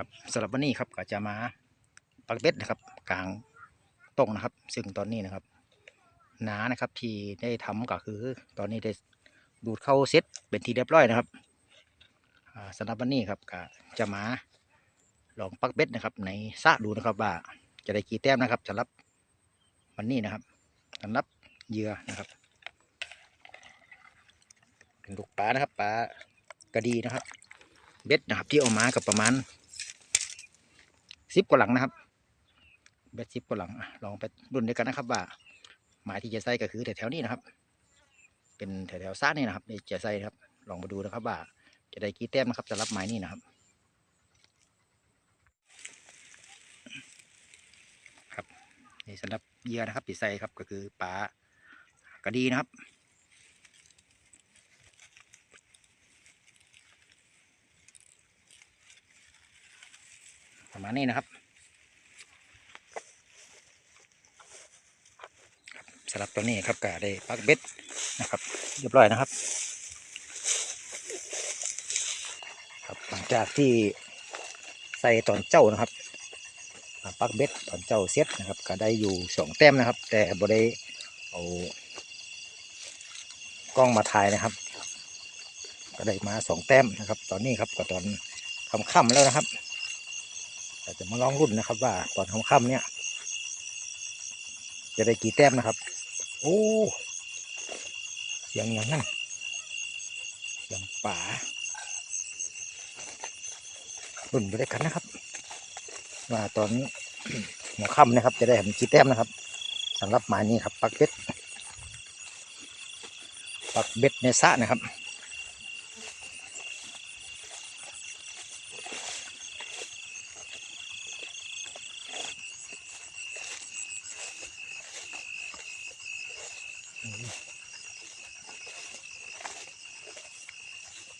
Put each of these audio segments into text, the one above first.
ครับสำหรับวันนี้ครับก็จะมาปักเบ็ดนะครับ กลางตรงนะครับ ซึ่งตอนนี้นะครับหนานะครับที่ได้ทำก็คือ ตอนนี้ได้ดูดเข้าเซตเป็นทีเรียบร้อยนะครับสำหรับวันนี้ครับก็จะมาลองปักเบ็ดนะครับ ในสระดูนะครับว่าจะได้กี่แต้มนะครับสำหรับวันนี้นะครับสำหรับเหยื่อนะครับเป็นลูกปลานะครับปลากระดีนะครับ เบ็ดนะครับที่เอามากับประมาณ สิบกว่าหลังนะครับเบ็ดสิบกว่าหลังลองไปรุ่นด้วยกันนะครับ ว่าหมายที่จะใส่ก็คือแถวๆนี้นะครับ เป็นแถวๆซ่านี่นะครับจะใส่ครับ ลองมาดูนะครับว่าจะได้กี่แต้มนะครับสำหรับหมายนี้นะครับครับนี่สำหรับเยื่อนะครับที่ใส่ครับก็คือปลากระดีนะครับ ประมาณนี้นะครับสำหรับตัวนี้ครับก็ได้ปักเบ็ดนะครับเรียบร้อยนะครับ ครับหลังจากที่ใส่ตอนเจ้านะครับปักเบ็ดตอนเจ้าเซ็ตนะครับก็ได้อยู่สองแต้มนะครับ แต่บ่ได้เอากล้องมาถ่ายนะครับ ก็ได้มาสองแต้มนะครับ ตอนนี้ครับก็ตอนค่ำๆแล้วนะครับ เราจะมาลองรุ่นนะครับ ว่าตอนค่ำๆเนี่ย จะได้กี่แต้มนะครับ โอ้เสียงอย่างนั้นเสียงป่ารุ่นไปด้กันนะครับ ว่าตอนหัวค่ำนะครับ จะได้เห็นกี่แต้มนะครับสำหรับหมานี้ครับปักเบ็ดปักเบ็ดในสระนะครับ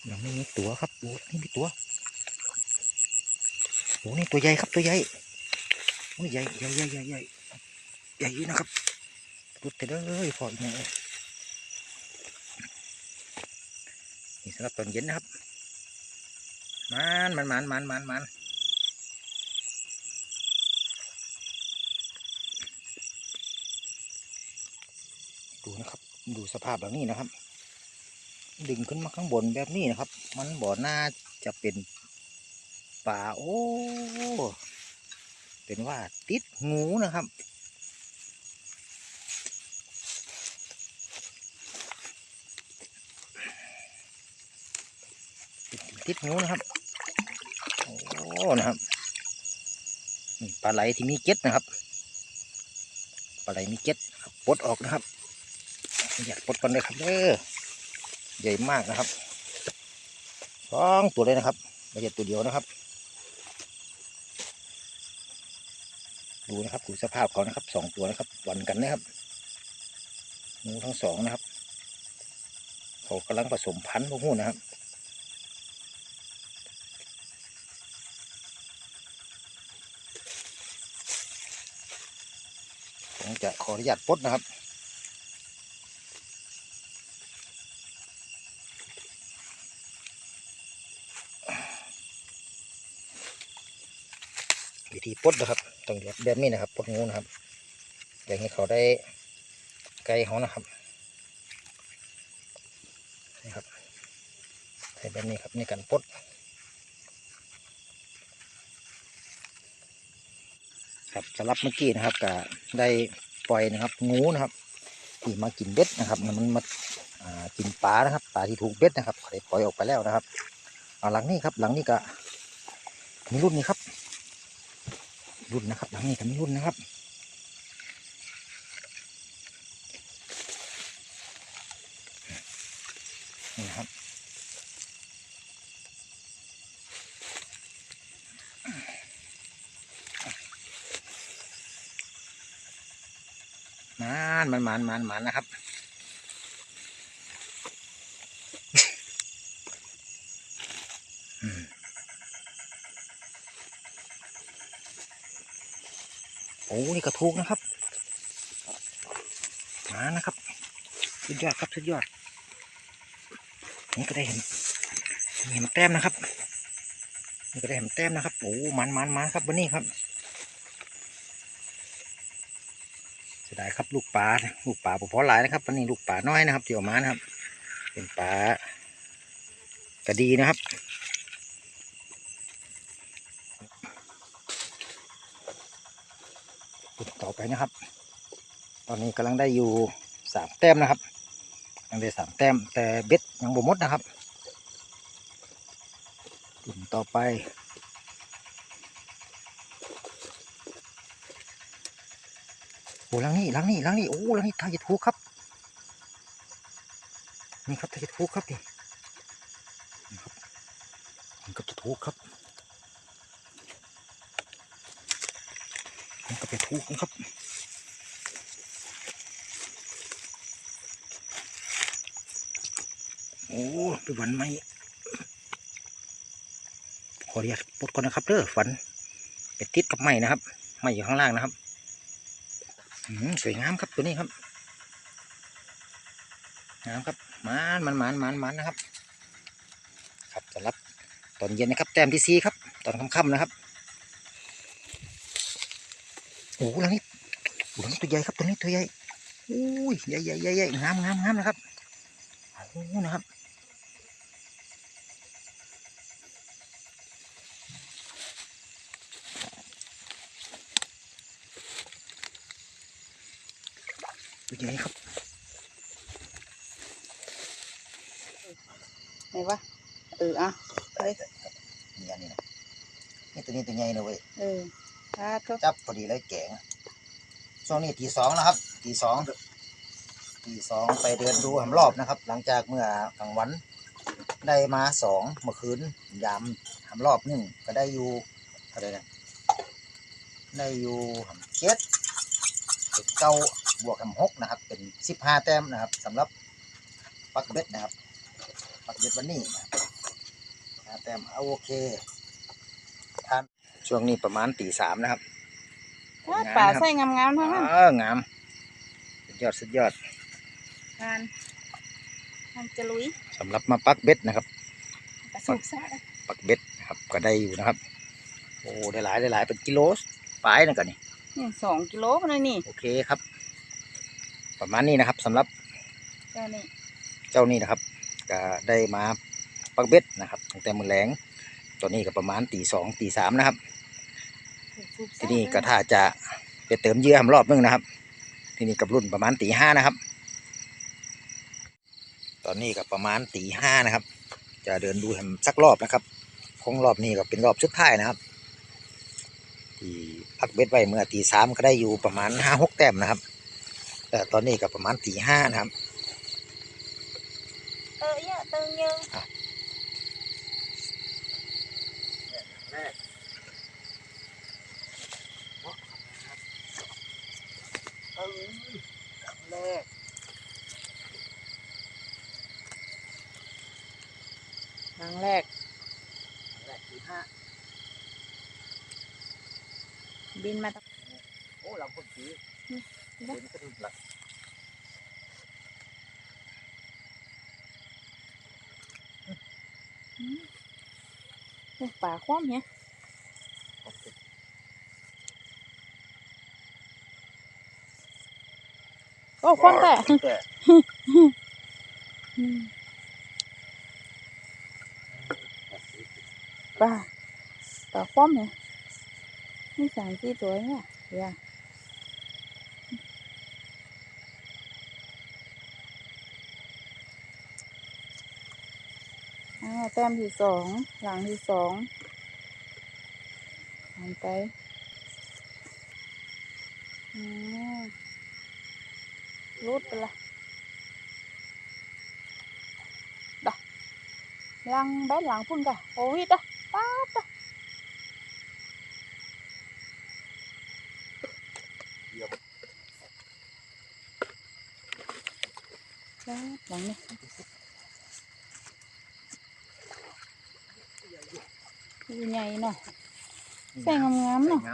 ยังไม่มี ตัวครับโอ้นี่มีตัวโอ้นี่ตัวใหญ่ครับตัวใหญ่โอ้ยใหญ่ใหญ่ใหญ่ใหญ่ใหญ่ใหญ่อยู่นะครับรุดไปเลยพออีกหน่ยนี่สำหรับตอนเย็นนะครับมันมันมันมันมันมันดูนะครับ ดูสภาพแบบนี้นะครับ ดึงขึ้นมาข้างบนแบบนี้นะครับ มันบ่อน่าจะเป็นป่าโอ้เป็นว่าติดงูนะครับติดติดงูนะครับโอ้นะครับนี่ปลาไหลที่มีเก็ดนะครับปลาไหลมีเก็ดปลดออกนะครับอยากปลดก่อนเลยครับเด้อ ใหญ่มากนะครับสองตัวเลยนะครับไม่ใช่ตัวเดียวนะครับ ดูนะครับดูสภาพเขานะครับสองตัวนะครับวันกันนะครับงูทั้งสองนะครับ เขากำลังผสมพันธุ์พวกนู้นนะครับผมจะขออนุญาตปดนะครับ วิธีปลดนะครับต้องแบบแบบนี้นะครับปลดงูนะครับ อย่างนี้เขาได้ไกลเขานะครับนี่ครับใช้แบบนี้ครับในการปลดครับสำหรับเมื่อกี้นะครับก็ได้ปล่อยนะครับงูนะครับที่มากินเบ็ดนะครับ มันมากินปลานะครับปลาที่ถูกเบ็ดนะครับได้ปล่อยออกไปแล้วนะครับหลังนี้ครับหลังนี้ก็มีรุ่นนี้ครับ รุ่นนะครับหลังนี้ก็มีรุ่นนะครับนี่นะครับมันมันมันมันมันนะครับ โอ้นี่กระทุกนะครับมานะครับสุดยอดครับสุดยอด นี่ก็ได้เห็นเห็นแต้มนะครับนี่ก็ได้แหมแต้มนะครับโอ้มันมันมันครับวันนี้ครับเสียดายครับลูกปลาลูกปลาพอหลายนะครับวันนี้ลูกปลาน้อยนะครับที่ออกมานะครับ เป็นปลากระดีนะครับ ต่อ ไปนะครับ ตอนนี้กำลังได้อยู่สามแต้มนะครับ ยังได้สามแต้มแต่เบ็ดยังบ่มดนะครับกลุ่มต่อไปโอ้ลังนี่ลังนี่ลังนี่โอ้ลังนี่ทายจะถูครับนี่ครับทายจะถูครับนี่นี่ครับมันก็จะถูครับ มันก็จะถูกนะครับโอ้ไปฝันไหมขออนุญาตปลดก่อนนะครับเด้อฝันไปติดกับไม้นะครับไม้อยู่ข้างล่างนะครับอืมสวยงามครับตัวนี้ครับงามครับมันมันมันมันมันนะครับ ครับสำหรับตอนเย็นนะครับแต้มที่ซีครับ ตอนค่ำๆนะครับ โอ้แล้วนี่โอ้แล้วนี่ตัวใหญ่ครับตัวนี้ตัวใหญ่โอ้ยใหญ่ใหญ่ใหญ่ใหญ่งามงามงามนะครับโอ้นะครับตัวใหญ่ครับไหนวะเอออะเอ้ยนี่อันนี้นะนี่ตัวนี้ตัวใหญ่นะเว้ยเออถ้าก็จับพอดีเลยแกงช่วงนี้ตีสองแล้วครับตีสองตีสองไปเดินดูหำรอบนะครับ หลังจากเมื่อกลางวัน ได้มาสองเมื่อคืนยามหำรอบหนึ่งก็ได้อยู่อะไรนะได้อยู่หำเจ็ดเจ็ดเก้าบวกหำหกนะครับ เป็นสิบห้าแต้มนะครับสำหรับปักเบ็ดนะครับปักเบ็ดวันนี้นะแต้มเอาโอเค ช่วงนี้ประมาณตีสามนะครับถ้าป่าใส่งามๆทั้งนั้นเอองามสุดยอดสุดยอดทานทานจะลุยสำหรับมาปักเบ็ดนะครับกระสุกซะปักเบ็ดนะครับก็ได้อยู่นะครับ โอ้ได้หลายได้หลายเป็นกิโลปลายนะก่อนนี่นี่สองกิโลพอเลยนี่โอเคครับ ประมาณนี้นะครับสำหรับเจ้านี่เจ้านี่นะครับก็ได้มาปักเบ็ดนะครับตั้งแต่มือแรงตอนนี้ก็ประมาณตีสองตีสามนะครับสุกๆซะ ที่นี่ก็ถ้าจะไปเติมเหยื่อทำรอบนึงนะครับ ที่นี่กับรุ่นประมาณตีห้านะครับ ตอนนี้ก็ประมาณตีห้านะครับ จะเดินดูทำสักรอบนะครับคงรอบนี้ก็เป็นรอบสุดท้ายนะครับ ที่พักเบ็ดไว้เมื่อตีสามก็ได้อยู่ประมาณห้าหกแต้มนะครับ แต่ตอนนี้ก็ประมาณตีห้านะครับเออเยอะตึงเยอะเออแรก ครั้งแรก แรกตีห้าบินมาตั้งโอ้ลำพูนสีอืมเห็นกระดูกหลักอืมโอ้ป่าคว่ำเนี่ยโอ้คว่ำแต่ แต่อืมป่าป่าคว่ำเนี่ยนี่สามสี่ตัวเนี่ยเดี๋ยวอ้าวแต้มที่สองหลังที่สองหันไปอืมรูดไปละดะหลังแบดหลังพุ่นกะโอ้ยดะ ป้าดดะป๊าดหลังนี่คือใหญ่เนาะใส่งามๆเนาะใส่ง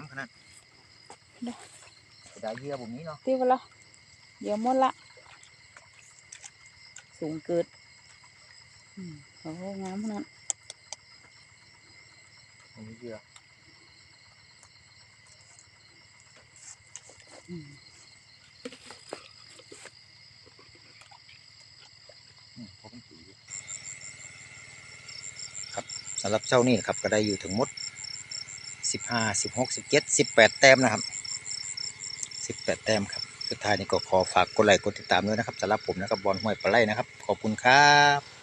า มขนาดเด้อเสียดายเหยื่อผมนี้เปละเดี๋ยวหมดละสูงเกิดอืมโอ้โหงามขนาดอันนี้เยอะอืมครับสำหรับเจ้านี่ครับก็ได้อยู่ถึงมดสิบห้าสิบหกสิบเจ็ดสิบแปดแต้มนะครับสิบแปดแต้มครับสุดท้ายนี้ก็ขอฝากกดไลค์กดติดตามด้วยนะครับสำหรับผมนะครับบอลห้วยปลาไหลนะครับ ขอบคุณครับ